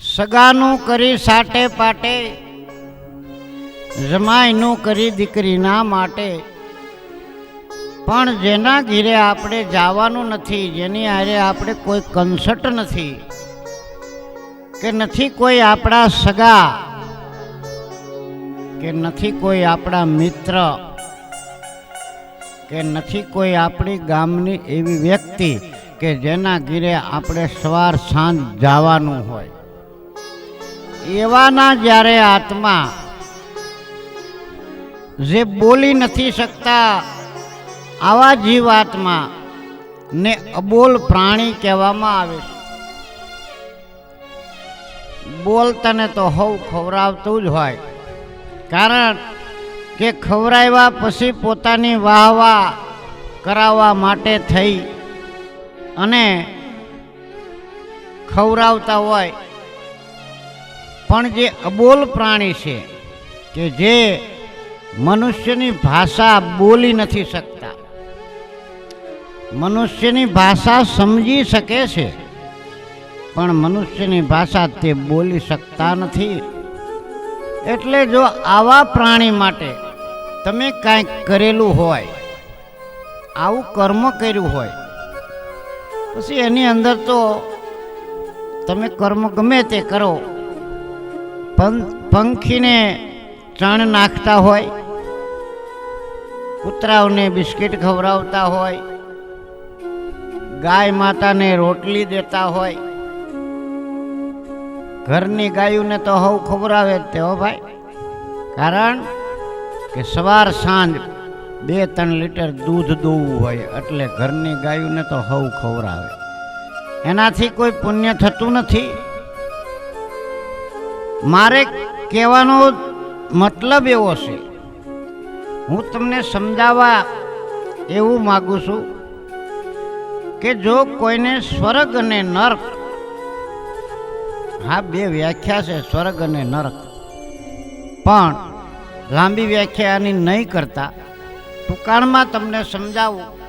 સગાનું કરી સાટે પાટે, જમાઈનું કરી દીકરીના માટે. પણ જેના ઘીરે આપણે જવાનું નથી, જેની હારે આપણે કોઈ કન્સર્ટ નથી, કે નથી કોઈ આપણા સગા, કે નથી કોઈ આપણા મિત્ર, કે નથી કોઈ આપણી ગામની એવી વ્યક્તિ, કે જેના ઘીરે આપણે સવાર સાંજ જવાનું હોય. એવાના જ્યારે આત્મા જે બોલી નથી શકતા આવા જીવાત્મા ને અબોલ પ્રાણી કહેવામાં આવે છે. બોલતાને તો હવ ખવડાવતું જ હોય. કારણ કે ખવડાવ્યા પછી પોતાની વાહવા કરાવવા માટે થઈ અને ખવડાવતા હોય પણ જે અબોલ પ્રાણી છે, કે જે મનુષ્યની ભાષા બોલી નથી શકતા, મનુષ્યની ભાષા સમજી શકે છે, પણ મનુષ્યની ભાષા તે બોલી શકતા નથી. એટલે જો આવા પ્રાણી માટે તમે કાંઈક કરેલું હોય, આવું કર્મ કર્યું હોય, પછી એની અંદર તો તમે કર્મ ગમે તે કરો પંખીને ચણ નાખતા હોય, કૂતરાઓને બિસ્કિટ ખવડાવતા હોય, ગાય માતાને રોટલી દેતા હોય, ઘરની ગાયોને તો હવ ખવડાવે જ તે હો ભાઈ. કારણ કે સવાર સાંજ બે ત્રણ લીટર દૂધ દોવું હોય, એટલે ઘરની ગાયોને તો હવ ખવડાવે એનાથી કોઈ પુણ્ય થતું નથી. મારે કહેવાનો મતલબ એવો છે. હું તમને સમજાવવા એવું માગું છું કે જો કોઈને સ્વર્ગ અને નર્ક, હા, બે વ્યાખ્યા છે, સ્વર્ગ અને નર્ક. પણ લાંબી વ્યાખ્યા આની નહીં કરતા. ટૂંકાણમાં તમને સમજાવું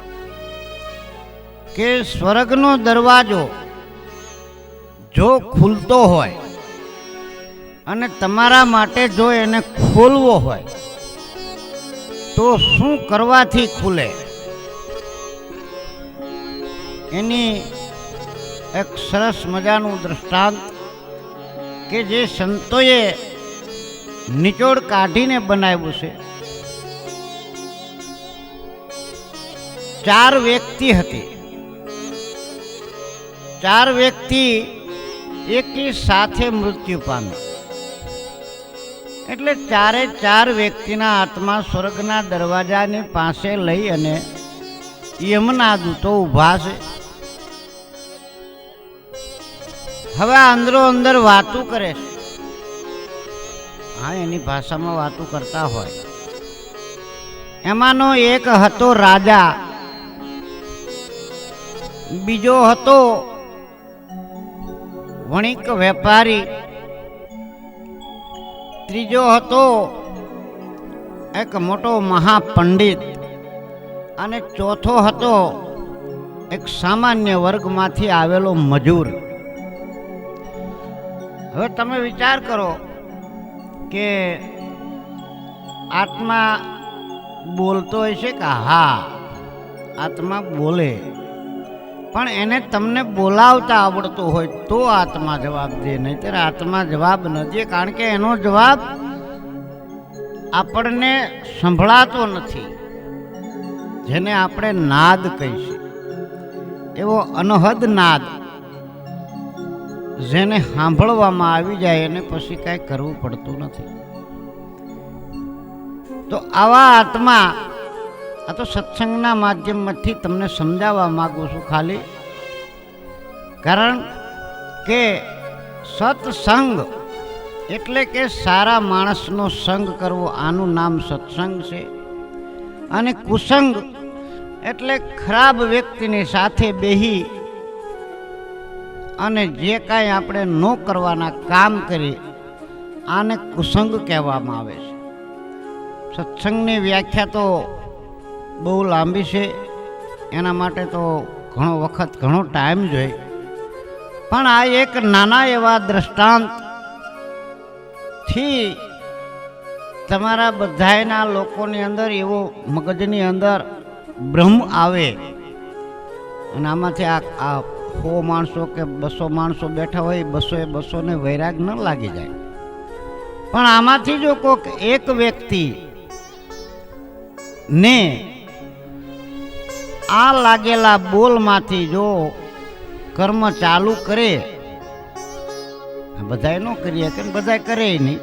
કે સ્વર્ગનો દરવાજો જો ખુલતો હોય અને તમારા માટે જો એને ખોલવો હોય, તો શું કરવાથી ખુલે? એની એક સરસ મજાનું દ્રષ્ટાંત કે જે સંતોએ નિચોડ કાઢીને બનાવ્યું છે. ચાર વ્યક્તિ હતી. ચાર વ્યક્તિ એકી સાથે મૃત્યુ પામી એટલે ચારે ચાર વ્યક્તિના આત્મા સ્વર્ગના દરવાજાની પાસે લઈ અને યમના દૂતો ઊભા છે. હવે અંદરો અંદર વાતું કરે છે. હા, એની ભાષામાં વાતું કરતા હોય. એમાંનો એક હતો રાજા. બીજો હતો વણિક વેપારી. ત્રીજો હતો એક મોટો મહાપંડિત અને ચોથો હતો એક સામાન્ય વર્ગમાંથી આવેલો મજૂર. હવે તમે વિચાર કરો કે આત્મા બોલતો હોય છે કે હા, આત્મા બોલે. પણ એને તમને બોલાવતા આવડતું હોય તો આત્મા જવાબ દે, નહીતર આત્મા જવાબ ન દે, કારણ કે એનો જવાબ આપણને સંભળાતો નથી, જેને આપણે નાદ કહીશું. એવો અનહદ નાદ જેને સાંભળવામાં આવી જાય એને પછી કાંઈ કરવું પડતું નથી. તો આવા આત્મા આ તો સત્સંગના માધ્યમથી તમને સમજાવવા માગું છું ખાલી. કારણ કે સત્સંગ એટલે કે સારા માણસનો સંગ કરવો, આનું નામ સત્સંગ છે. અને કુસંગ એટલે ખરાબ વ્યક્તિની સાથે બેહી અને જે કાંઈ આપણે ન કરવાના કામ કરી આને કુસંગ કહેવામાં આવે છે. સત્સંગની વ્યાખ્યા તો બહુ લાંબી છે. એના માટે તો ઘણો વખત ઘણો ટાઈમ જોઈએ. પણ આ એક નાના એવા દ્રષ્ટાંતથી તમારા બધાના લોકોની અંદર એવો મગજની અંદર ભ્રમ આવે. અને આમાંથી આ આ સો માણસો કે બસો માણસો બેઠા હોય, બસો એ બસોને વૈરાગ ન લાગી જાય. પણ આમાંથી જો કોઈક એક વ્યક્તિ ને આ લાગેલા બોલમાંથી જો કર્મ ચાલુ કરે, બધાય ન કરીએ કે બધાય કરે નહીં.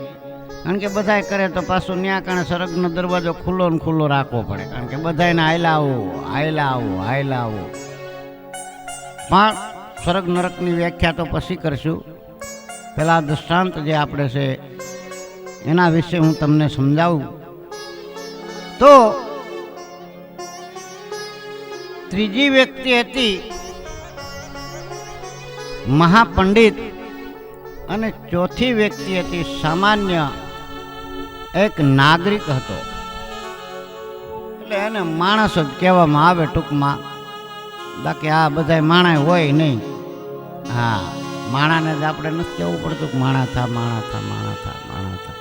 કારણ કે બધાય કરે તો પાછું ન્યા કારણે સરગનો દરવાજો ખુલ્લો ને ખુલ્લો રાખવો પડે. કારણ કે બધાને હાયલા આવો હાયલા આવો હાયલા આવો. પણ સ્વર્ગ નરકની વ્યાખ્યા તો પછી કરશું. પહેલાં દૃષ્ટાંત જે આપણે છે, એના વિશે હું તમને સમજાવું. તો ત્રીજી વ્યક્તિ હતી મહાપંડિત અને ચોથી વ્યક્તિ હતી સામાન્ય એક નાગરિક હતો. એટલે એને માણસ જ કહેવામાં આવે ટૂંકમાં. બાકી આ બધા માણા હોય નહીં. હા, માણાને જ આપણે નથી કહેવું પડતું કે માણા થા માણા થા માણા થા માણા થા.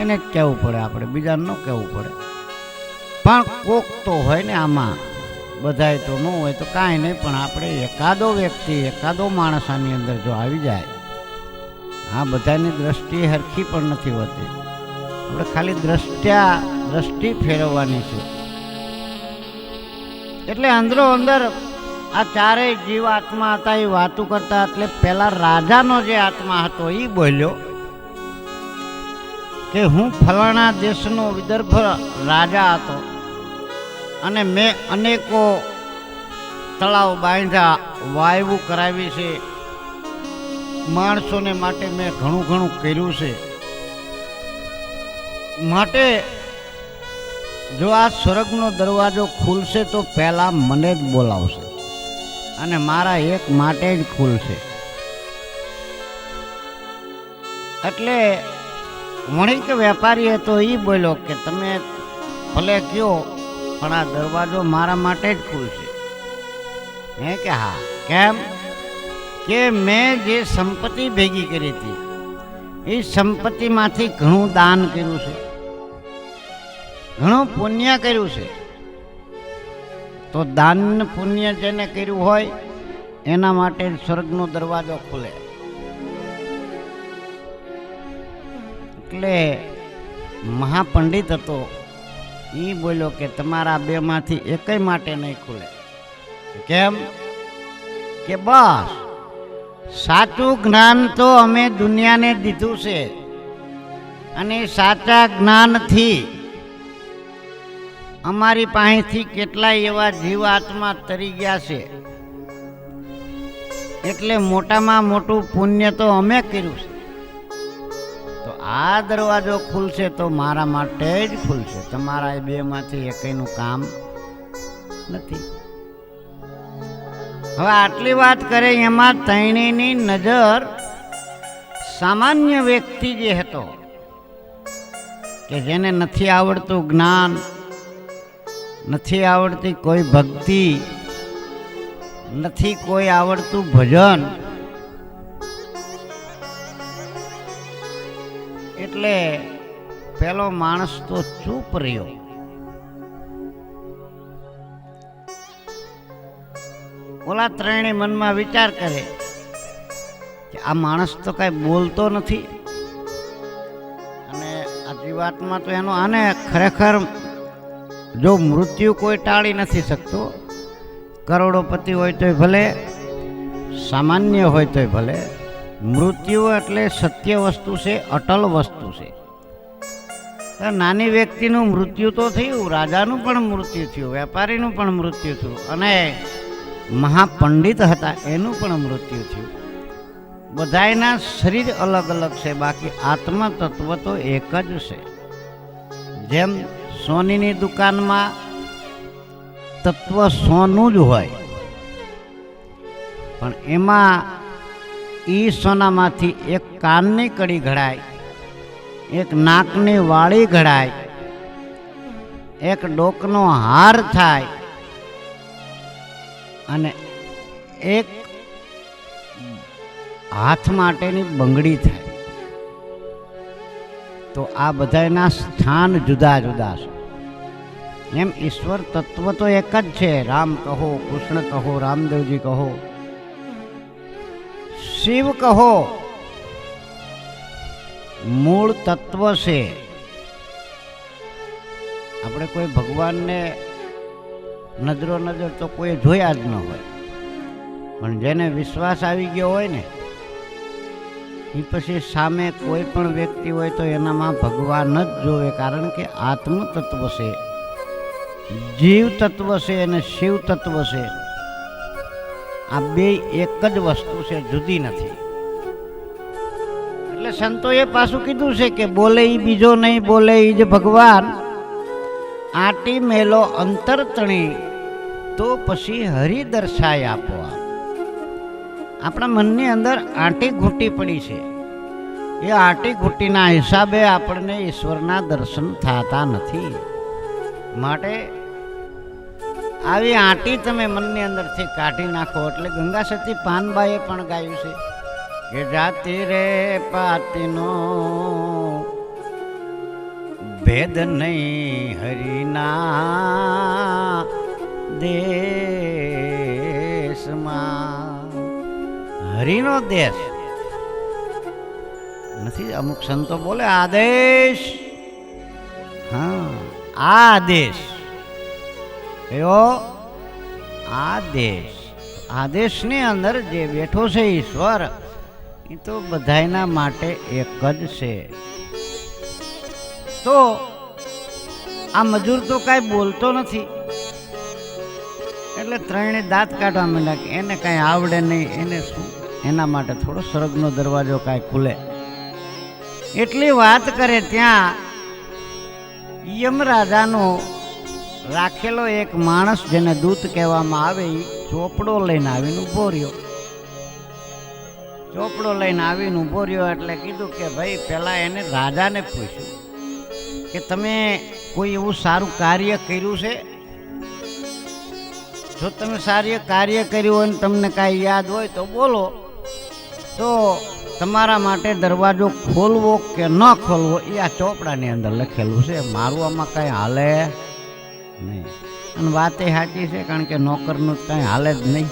એને જ કહેવું પડે આપણે, બીજાને ન કહેવું પડે. પણ કોક તો હોય ને આમાં. બધાય તો ન હોય તો કાંઈ નહીં, પણ આપણે એકાદો વ્યક્તિ, એકાદો માણસ આની અંદર જો આવી જાય આ બધાની દ્રષ્ટિ હરખી પણ નથી હોતી. આપણે ખાલી દ્રષ્ટ્યા, દ્રષ્ટિ ફેરવવાની છે. એટલે અંદરો અંદર આ ચારેય જીવ આત્મા હતા, એ વાતું કરતા, એટલે પેલા રાજાનો જે આત્મા હતો એ બોલ્યો કે હું ફલાણા દેશનો વિદર્ભ રાજા હતો. અને મેં અનેકો તળાવ બાંધ્યા, વાયવું કરાવી છે. માણસોને માટે મેં ઘણું ઘણું કર્યું છે. માટે જો આ સ્વર્ગનો દરવાજો ખુલશે તો પહેલાં મને જ બોલાવશે અને મારા એક માટે જ ખુલશે. એટલે વણિક વેપારીએ તો એ બોલ્યો કે તમે ભલે કયો પણ આ દરવાજો મારા માટે જ ખુલશે. હે કે હા? કેમ? કે મેં જે સંપત્તિ ભેગી કરી હતી, એ સંપત્તિમાંથી ઘણું દાન કર્યું છે. ઘણું પુણ્ય કર્યું છે. તો દાન પુણ્ય જેને કર્યું હોય, એના માટે સ્વર્ગનો દરવાજો ખુલે. એટલે મહાપંડિત હતો. એ બોલ્યો કે તમારા બેમાંથી એકય માટે નહીં ખુલે. કેમ? કે બસ. સાચું જ્ઞાન તો અમે દુનિયાને દીધું છે. અને સાચા જ્ઞાનથી અમારી પાસેથી કેટલાય એવા જીવાત્મા તરી ગયા છે. એટલે મોટામાં મોટું પુણ્ય તો અમે કર્યું છે. આ દરવાજો ખુલશે તો મારા માટે જ ખુલશે. તમારા એ બેમાંથી એકયનું કામ નથી. હવે આટલી વાત કરે એમાં તૈણીની નજર સામાન્ય વ્યક્તિ જે હતો, કે જેને નથી આવડતું જ્ઞાન, નથી આવડતી કોઈ ભક્તિ, નથી કોઈ આવડતું ભજન એટલે પેલો માણસ તો ચૂપ રહ્યો. ઓલા ત્રણે મનમાં વિચાર કરે કે આ માણસ તો કાંઈ બોલતો નથી. અને આ જીવાત્મા તો એનો આને ખરેખર જો મૃત્યુ કોઈ ટાળી નથી શકતો, કરોડોપતિ હોય તોય ભલે, સામાન્ય હોય તોય ભલે મૃત્યુ એટલે સત્ય વસ્તુ છે, અટલ વસ્તુ છે. નાની વ્યક્તિનું મૃત્યુ તો થયું, રાજાનું પણ મૃત્યુ થયું, વેપારીનું પણ મૃત્યુ થયું અને મહાપંડિત હતા, એનું પણ મૃત્યુ થયું. બધાયના શરીર અલગ અલગ છે, બાકી આત્મા તત્વ તો એક જ છે. જેમ સોનીની દુકાનમાં તત્વ સોનું જ હોય, પણ એમાં ઈ સોનામાંથી એક કાનની કડી ઘડાય, એક નાકની વાળી ઘડાય, એક ડોકનો હાર થાય અને એક હાથ માટેની બંગડી થાય. તો આ બધાના સ્થાન જુદા જુદા છે. એમ ઈશ્વર તત્વ તો એક જ છે. રામ કહો, કૃષ્ણ કહો, રામદેવજી કહો શિવ કહો, મૂળ તત્વ છે. આપણે કોઈ ભગવાનને નજરો નજર તો કોઈ જોયા જ ન હોય. પણ જેને વિશ્વાસ આવી ગયો હોય ને, એ પછી સામે કોઈ પણ વ્યક્તિ હોય તો એનામાં ભગવાન જ જોવે, કારણ કે આત્મ તત્વ છે. જીવ તત્વ છે અને શિવ તત્વ છે. આ બે એક જ વસ્તુ છે, જુદી નથી. એટલે સંતોએ પાછું કીધું છે કે બોલે એ બીજો નહીં, બોલે એ જ ભગવાન. આટી મેલો અંતર તણી, તો પછી હરિ દર્શાય આપો આપણા મનની અંદર આંટી ઘૂંટી પડી છે. એ આંટી ઘૂંટીના હિસાબે આપણને ઈશ્વરના દર્શન થતા નથી. માટે આવી આંટી તમે મનની અંદરથી કાઢી નાખો એટલે ગંગા સતી પાનબાએ પણ ગાયું છે કે જાતિ રે પાતીનો ભેદ નહીં હરિના દેશમાં. હરિનો દેશ. નથી, અમુક સંતો બોલે આદેશ. હા, આદેશ. કયો આદેશ. આદેશની અંદર જે બેઠો છે ઈશ્વર, એ તો બધાના માટે એક જ છે. તો આ મજૂર તો કાંઈ બોલતો નથી. એટલે ત્રણે દાંત કાઢવા માંડ્યા કે એને કાંઈ આવડે નહીં, એને શું? એના માટે થોડો સ્વર્ગનો દરવાજો કાંઈ ખુલે. એટલી વાત કરે ત્યાં યમરાજાનો રાખેલો એક માણસ જેને દૂત કહેવામાં આવે એ ચોપડો લઈને આવીને ઊભો રહ્યો. ચોપડો લઈને આવીને ઊભો રહ્યો એટલે કીધું કે, ભાઈ પહેલાં એને રાજાને પૂછ્યું કે, તમે કોઈ એવું સારું કાર્ય કર્યું છે? જો તમે સારું કાર્ય કર્યું હોય ને તમને કાંઈ યાદ હોય તો બોલો. તો તમારા માટે દરવાજો ખોલવો કે ન ખોલવો એ આ ચોપડાની અંદર લખેલું છે. મારું આમાં કાંઈ હાલે નહીં. અને વાતે સાચી છે કારણ કે નોકરનું કાંઈ હાલે જ નહીં.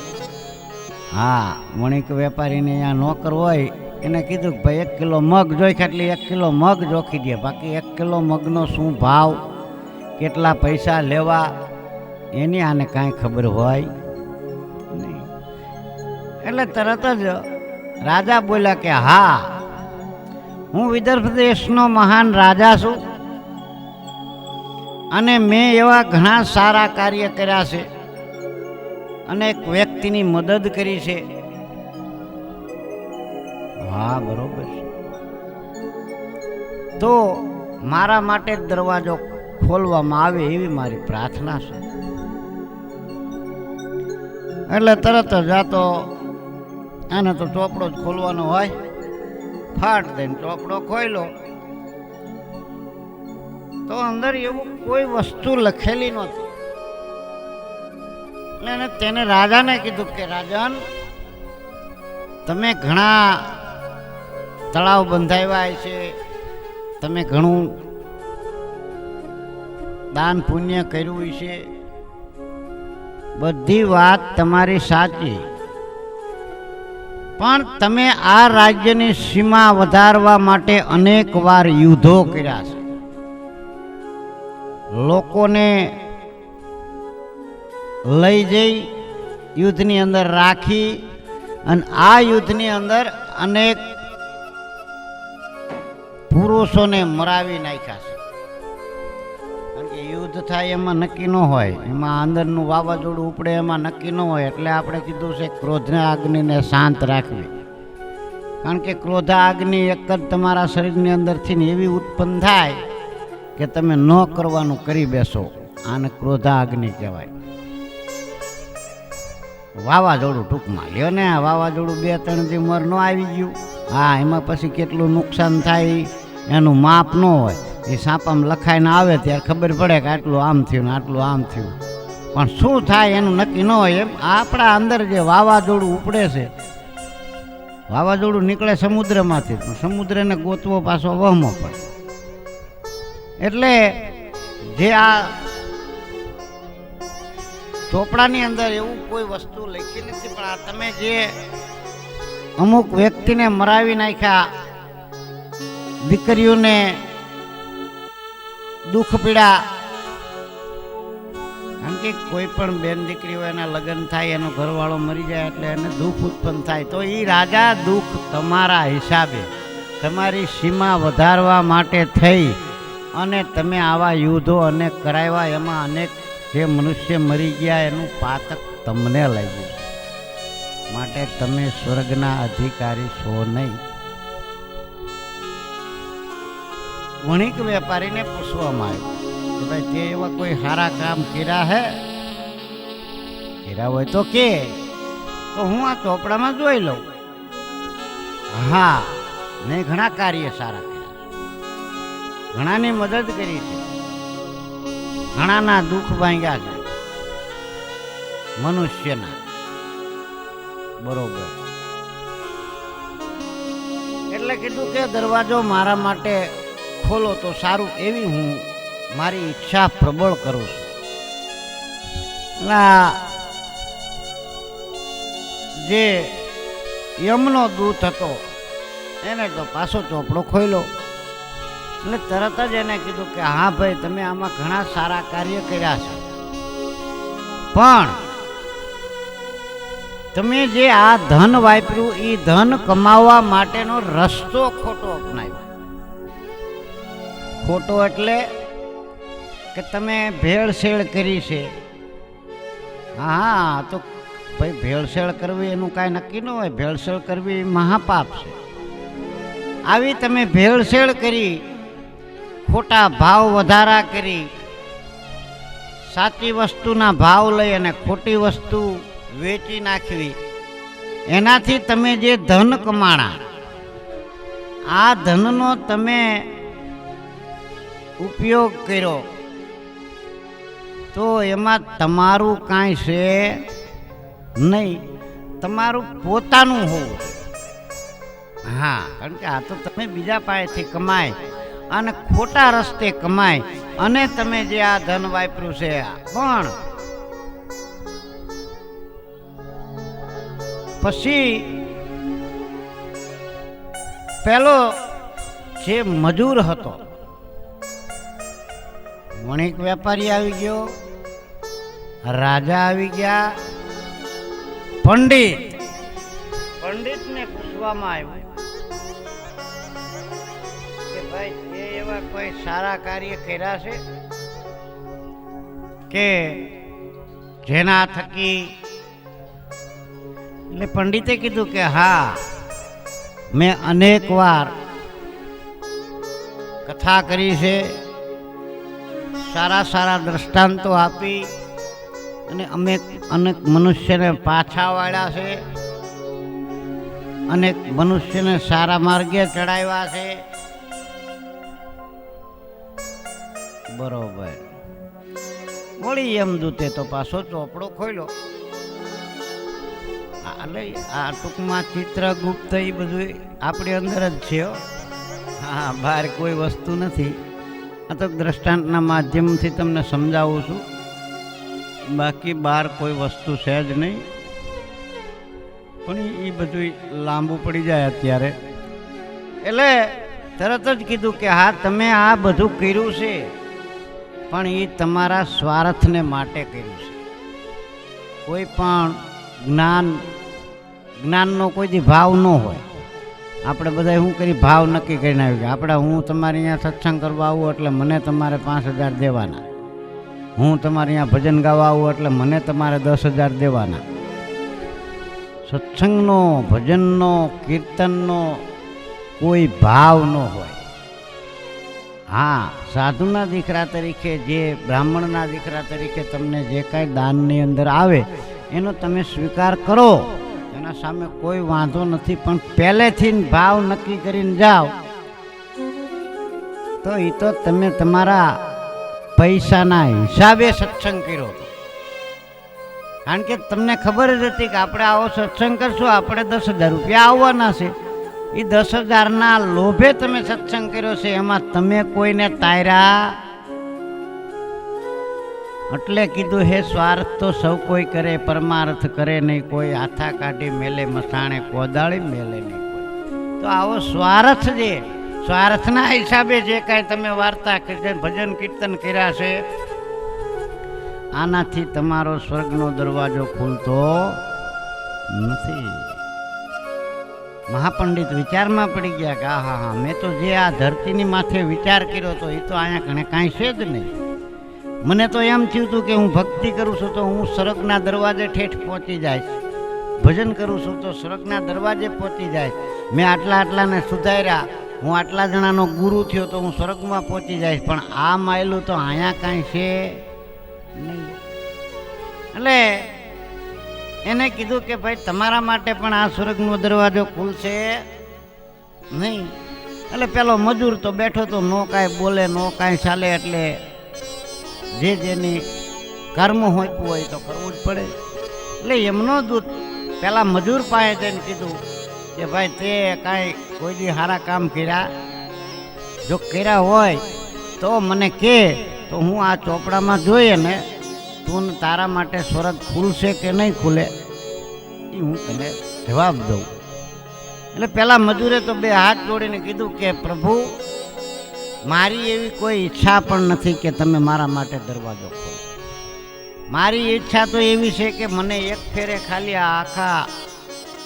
હા વણિક વેપારીને અહીંયા નોકર હોય એને કીધું કે ભાઈ એક કિલો મગ જોઈ ખાટલી એક કિલો મગ જોખી દે. બાકી એક કિલો મગનો શું ભાવ કેટલા પૈસા લેવા એની આને કાંઈ ખબર હોય નહીં. એટલે તરત જ રાજા બોલ્યા કે હા હું વિદર્ભ દેશનો મહાન રાજા છું. અને મેં એવા ઘણા સારા કાર્ય કર્યા છે. અને એક વ્યક્તિની મદદ કરી છે. હા, બરોબર છે. તો મારા માટે દરવાજો ખોલવામાં આવે એવી મારી પ્રાર્થના છે. એટલે તરત જ આ તો આને તો ચોપડો જ ખોલવાનો હોય. ફાટ દઈને ચોપડો ખોલ્યો તો અંદર એવું કોઈ વસ્તુ લખેલી નહોતી. એટલે તેને રાજાને કીધું કે, રાજન, તમે ઘણા તળાવ બંધાવ્યા છે. તમે ઘણું દાન પુણ્ય કર્યું છે. બધી વાત તમારી સાચી. પણ તમે આ રાજ્યની સીમા વધારવા માટે અનેક વાર યુદ્ધો કર્યા છે. લોકોને લઈ જઈ યુદ્ધની અંદર રાખી અને આ યુદ્ધની અંદર અનેક પુરુષોને મરાવી નાખ્યા છે. કારણ કે યુદ્ધ થાય એમાં નક્કી ન હોય. એમાં અંદરનું વાવાઝોડું ઉપડે એમાં નક્કી ન હોય. એટલે આપણે કીધું છે ક્રોધને અગ્નિને શાંત રાખવી. કારણ કે ક્રોધા અગ્નિ એક જ તમારા શરીરની અંદરથી ને એવી ઉત્પન્ન થાય કે તમે ન કરવાનું કરી બેસો. આને ક્રોધા અગ્નિ કહેવાય. વાવાઝોડું ટૂંકમાં લ્યો ને, આ વાવાઝોડું બે ત્રણ દી મર ન આવી ગયું. હા, એમાં પછી કેટલું નુકસાન થાય એનું માપ ન હોય. એ સાપામાં લખાઈને આવે ત્યારે ખબર પડે કે આટલું આમ થયું ને આટલું આમ થયું. પણ શું થાય એનું નક્કી ન હોય એમ આપણા અંદર જે વાવાઝોડું ઉપડે છે, વાવાઝોડું નીકળે સમુદ્રમાંથી, પણ સમુદ્રને ગોતવો પાછો વહમો પડે. એટલે જે આ ચોપડાની અંદર એવું કોઈ વસ્તુ લખી નથી, પણ આ તમે જે અમુક વ્યક્તિને મરાવી નાખ્યા, દીકરીઓને દુઃખ પીડા, કારણ કે કોઈ પણ બેન દીકરી હોય એના લગ્ન થાય, એનો ઘરવાળો મરી જાય એટલે એને દુઃખ ઉત્પન્ન થાય, તો એ રાજા દુઃખ તમારા હિસાબે, તમારી સીમા વધારવા માટે થઈ. અને તમે આવા યુદ્ધો અને કરાવ્યા એમાં અનેક જે મનુષ્ય મરી ગયા એનું પાતક તમને લાગ્યું માટે તમે સ્વર્ગના અધિકારી છો નહીં. વણિક વેપારીને પૂછવામાં આવ્યું કે ભાઈ તે એવા કોઈ સારા કામ કર્યા હે? કર્યા હોય તો કે, તો હું આ ચોપડામાં જોઈ લઉં. હા મેં ઘણા કાર્ય સારા. ઘણાની મદદ કરી છે. ઘણાના દુઃખ ભાંગ્યા છે. મનુષ્યના. બરોબર. એટલે કીધું કે દરવાજો મારા માટે ખોલો તો સારું એવી હું મારી ઈચ્છા પ્રબળ કરું છું. જે યમનો દૂત હતો, એને તો પાછો ચોપડો ખોલ્યો એટલે તરત જ એને કીધું કે હા ભાઈ, તમે આમાં ઘણા સારા કાર્ય કર્યા છે. પણ તમે જે આ ધન વાપર્યું, એ ધન કમાવવા માટેનો રસ્તો ખોટો અપનાવ્યો. ખોટો એટલે કે તમે ભેળસેળ કરી છે. હા હા, તો ભાઈ, ભેળસેળ કરવી એનું કાંઈ નક્કી ન હોય. ભેળસેળ કરવી એ મહાપાપ છે. આવી તમે ભેળસેળ કરી ખોટા ભાવ વધારા કરી, સાચી વસ્તુના ભાવ લઈ અને ખોટી વસ્તુ વેચી નાખવી. એનાથી તમે જે ધન કમાણા, આ ધનનો તમે ઉપયોગ કર્યો, તો એમાં તમારું કાંઈ છે નહીં. તમારું પોતાનું હોવું. હા, કારણ કે આ તો તમે બીજા પાસેથી કમાય. અને ખોટા રસ્તે કમાય. અને તમે જે આ ધન વાપર્યું છે, પણ પછી પેલો જે મજૂર હતો, વણિક વેપારી આવી ગયો, રાજા આવી ગયા, પંડિત. પંડિતને પૂછવામાં આવ્યું એવા કોઈ સારા કાર્ય કર્યા છે? કે જેના થકી એટલે પંડિતે કીધું કે હા, મેં અનેક વાર કથા કરી છે, સારા સારા દ્રષ્ટાંતો આપી અને અમે અનેક મનુષ્યને પાછા વાળ્યા છે, અનેક મનુષ્યને સારા માર્ગે ચડાવ્યા છે. બરોબર. વળી એમ દૂતે તો પાછો ચોપડો ખોલ્યો એટલે આ ટૂંકમાં ચિત્રગુપ્ત એ બધું આપણી અંદર જ છે. હા. બહાર કોઈ વસ્તુ નથી. આ તો દ્રષ્ટાંતના માધ્યમથી તમને સમજાવું છું. બાકી બહાર કોઈ વસ્તુ છે જ નહીં. પણ એ બધું લાંબુ પડી જાય અત્યારે. એટલે તરત જ કીધું કે હા, તમે આ બધું કર્યું છે. પણ એ તમારા સ્વાર્થને માટે કર્યું છે. કોઈ પણ જ્ઞાન, જ્ઞાનનો કોઈ ભાવ ન હોય. આપણે બધા શું કરી? ભાવ નક્કી કરીને આવી ગયા આપણે હું તમારે અહીંયા સત્સંગ કરવા આવું એટલે મને તમારે પાંચ હજાર દેવાના. હું તમારે અહીંયા ભજન ગાવા આવું એટલે મને તમારે દસ હજાર દેવાના. સત્સંગનો, ભજનનો, કીર્તનનો કોઈ ભાવ ન હોય. હા, સાધુના દીકરા તરીકે જે, બ્રાહ્મણના દીકરા તરીકે તમને જે કાંઈ દાનની અંદર આવે, એનો તમે સ્વીકાર કરો. એના સામે કોઈ વાંધો નથી, પણ પહેલેથી ભાવ નક્કી કરીને જાઓ. તો એ તો તમે તમારા પૈસાના હિસાબે સત્સંગ કર્યો. કારણ કે તમને ખબર જ હતી કે આપણે આવો સત્સંગ કરશું, આપણે દસ હજાર રૂપિયા આવવાના છે. એ દસ હજારના લોભે તમે સત્સંગ કર્યો છે, એમાં તમે કોઈને તાર્યા એટલે કીધું, હે સ્વાર્થ, તો સૌ કોઈ કરે, પરમાર્થ કરે નહીં કોઈ. હાથા કાઢી મેલે, મસાણે કોદાળી મેલે નહીં તો આવો સ્વાર્થ જે, સ્વાર્થના હિસાબે જે કાંઈ તમે વાર્તા ભજન, કીર્તન કર્યા છે, આનાથી તમારો સ્વર્ગનો દરવાજો ખુલતો નથી. મહાપંડિત વિચારમાં પડી ગયા કે હા હા, મેં તો જે આ ધરતીની માથે વિચાર કર્યો તો એ તો અહીંયા કણે કાંઈ છે જ નહીં. મને તો એમ થયું હતું કે હું ભક્તિ કરું છું તો હું સરગના દરવાજે ઠેઠ પહોંચી જાય ભજન કરું છું તો સરગના દરવાજે પહોંચી જાય મેં આટલા આટલાને સુધાર્યા. હું આટલા જણાનો ગુરુ થયો તો હું સ્વર્ગમાં પહોંચી જઈશ. પણ આ માયલું તો અહીંયા કાંઈ છે નહીં. એટલે એને કીધું કે ભાઈ, તમારા માટે પણ આ સ્વર્ગનો દરવાજો ખુલશે નહીં. એટલે પેલો મજૂર તો બેઠો તો નો કાંઈ બોલે, નો કાંઈ ચાલે, એટલે જે જેની કર્મ હોતું હોય તો કરવું જ પડે. એટલે એમનો દૂત પેલા મજૂર પાસે જઈને કીધું કે ભાઈ, તે કાંઈ કોઈ દી સારા કામ કર્યા? જો કર્યા હોય તો મને કે, તો હું આ ચોપડામાં જોઈએ ને તું તારા માટે સ્વર્ગ ખુલશે કે નહીં ખુલે, એ હું તને જવાબ દઉં. એટલે પેલા મજૂરે તો બે હાથ જોડીને કીધું કે, પ્રભુ, મારી એવી કોઈ ઈચ્છા પણ નથી કે તમે મારા માટે દરવાજો ખોલો. મારી ઈચ્છા તો એવી છે કે મને એક ફેરે ખાલી આ આખા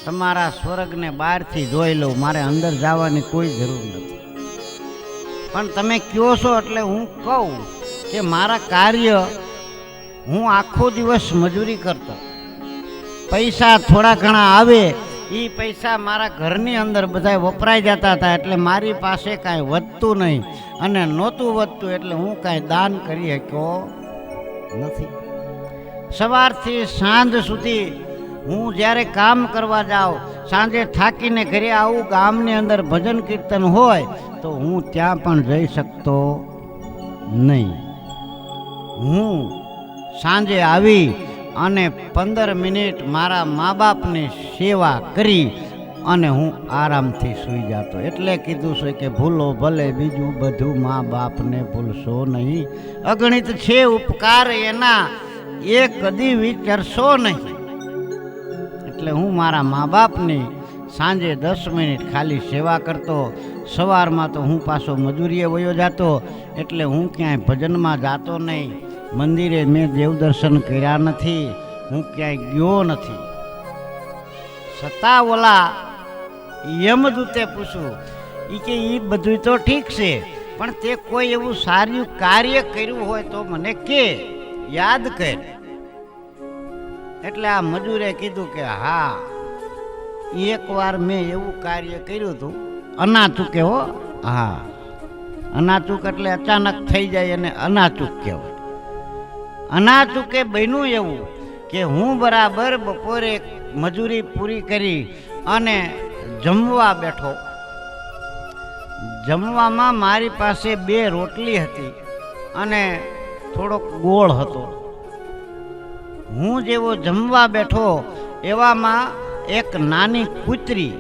તમારા સ્વર્ગને બહારથી જોઈ લઉં. મારે અંદર જવાની કોઈ જરૂર નથી. પણ તમે કહો છો એટલે હું કહું કે મારા કાર્ય હું આખો દિવસ મજૂરી કરતો. પૈસા થોડા ઘણા આવે એ પૈસા મારા ઘરની અંદર બધા વપરાઈ જતા હતા એટલે મારી પાસે કાંઈ વધતું નહીં. અને નહોતું વધતું એટલે હું કાંઈ દાન કરી શક્યો નથી. સવારથી સાંજ સુધી હું જ્યારે કામ કરવા જાઉં, સાંજે થાકીને ઘરે આવું, ગામની અંદર ભજન કીર્તન હોય, તો હું ત્યાં પણ જઈ શકતો નહીં. હું સાંજે આવી અને પંદર મિનિટ મારા મા બાપની સેવા કરી અને હું આરામથી સૂઈ જતો. એટલે કીધું છે કે ભૂલો ભલે બીજું બધું મા બાપને ભૂલશો નહીં. અગણિત છે ઉપકાર એના, એ કદી વિચારશો નહીં. એટલે હું મારા મા બાપની સાંજે દસ મિનિટ ખાલી સેવા કરતો. સવારમાં તો હું પાછો મજૂરીએ વયો જતો. એટલે હું ક્યાંય ભજનમાં જાતો નહીં. મંદિરે મેં દેવ દર્શન કર્યા નથી, હું ક્યાંય ગયો નથી. છતાં ઓલા યમદૂતે પૂછ્યું એ કે એ બધું તો ઠીક છે, પણ તે કોઈ એવું સારું કાર્ય કર્યું હોય તો મને કે, યાદ કર. એટલે આ મજૂરે કીધું કે, હા, એકવાર મેં એવું કાર્ય કર્યું હતું અનાચૂકે હો હા અનાચૂક એટલે અચાનક થઈ જાય અને અનાચૂક કહેવાય. અનાચૂકે બન્યું એવું કે હું બરાબર બપોરે મજૂરી પૂરી કરી અને જમવા બેઠો. જમવામાં મારી પાસે બે રોટલી હતી અને થોડોક ગોળ હતો. હું જેવો જમવા બેઠો એવામાં એક નાની કૂતરી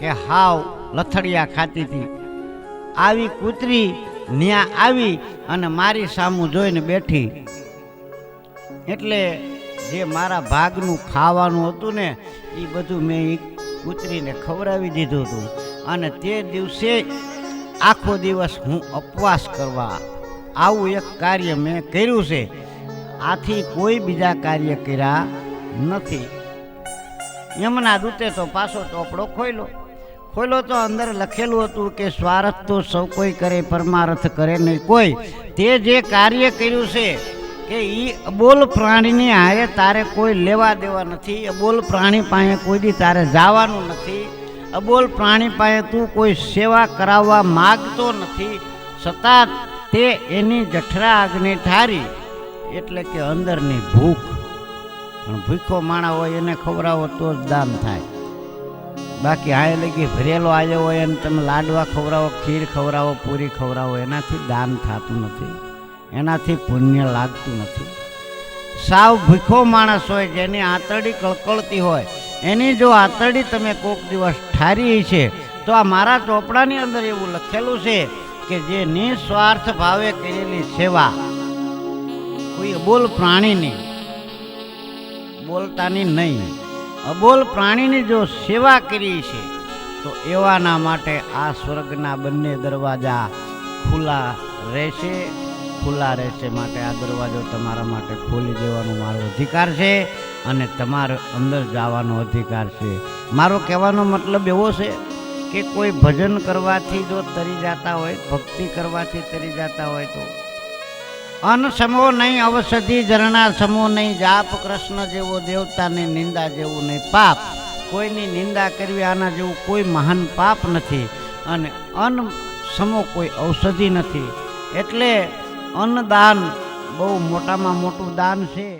કે હાવ લથડિયા ખાતી હતી. આવી કૂતરી ન્યા આવી અને મારી સામું જોઈને બેઠી. એટલે જે મારા ભાગનું ખાવાનું હતું ને, એ બધું મેં કૂતરીને ખવડાવી દીધું હતું. અને તે દિવસે આખો દિવસ હું ઉપવાસ કરવા આવું એક કાર્ય મેં કર્યું છે. આથી કોઈ બીજા કાર્ય કર્યા નથી. યમના દૂતે તો પાછો ચોપડો ખોલ્યો ખોલ્યો તો અંદર લખેલું હતું કે સ્વાર્થ તો સૌ કોઈ કરે, પરમાર્થ કરે નહીં કોઈ. તે જે કાર્ય કર્યું છે કે એ અબોલ પ્રાણીની હારે તારે કોઈ લેવા દેવા નથી. અબોલ પ્રાણી પાસે કોઈ દી તારે જવાનું નથી. અબોલ પ્રાણી પાસે તું કોઈ સેવા કરાવવા માગતો નથી. છતાં તે એની જઠરા આગને ઠારી, એટલે કે અંદરની ભૂખ. પણ ભૂખો માણા હોય એને ખવડાવો તો જ દાન થાય. બાકી હાય લગી ભરેલો આવ્યો હોય અને તમે લાડવા ખવડાવો, ખીર ખવડાવો, પૂરી ખવડાવો, એનાથી દાન થતું નથી. એનાથી પુણ્ય લાગતું નથી. સાવ ભૂખો માણસ હોય, જેની આંતરડી કળકળતી હોય, એની જો આંતરડી તમે કોક દિવસ ઠારી છે, તો આ મારા ચોપડાની અંદર એવું લખેલું છે કે જે નિસ્વાર્થ ભાવે કરેલી સેવા. કોઈ અબોલ પ્રાણીની, બોલતાની નહીં. અબોલ પ્રાણીની જો સેવા કરી છે, તો એવાના માટે આ સ્વર્ગના બંને દરવાજા ખુલ્લા રહેશે. ખુલ્લા રહેશે માટે આ દરવાજો તમારા માટે ખોલી દેવાનો મારો અધિકાર છે અને તમારો અંદર જવાનો અધિકાર છે. મારો કહેવાનો મતલબ એવો છે કે કોઈ ભજન કરવાથી જો તરી જતા હોય, ભક્તિ કરવાથી તરી જતા હોય તો અન નહીં અવસધિ ઝરણા સમો નહીં, જાપ કૃષ્ણ જેવો દેવતાની નિંદા જેવું નહીં. પાપ, કોઈની નિંદા કરવી આના જેવું કોઈ મહાન પાપ નથી. અને અન્ન સમો કોઈ ઔષધિ નથી. એટલે અન્નદાન બહુ મોટામાં મોટું દાન છે.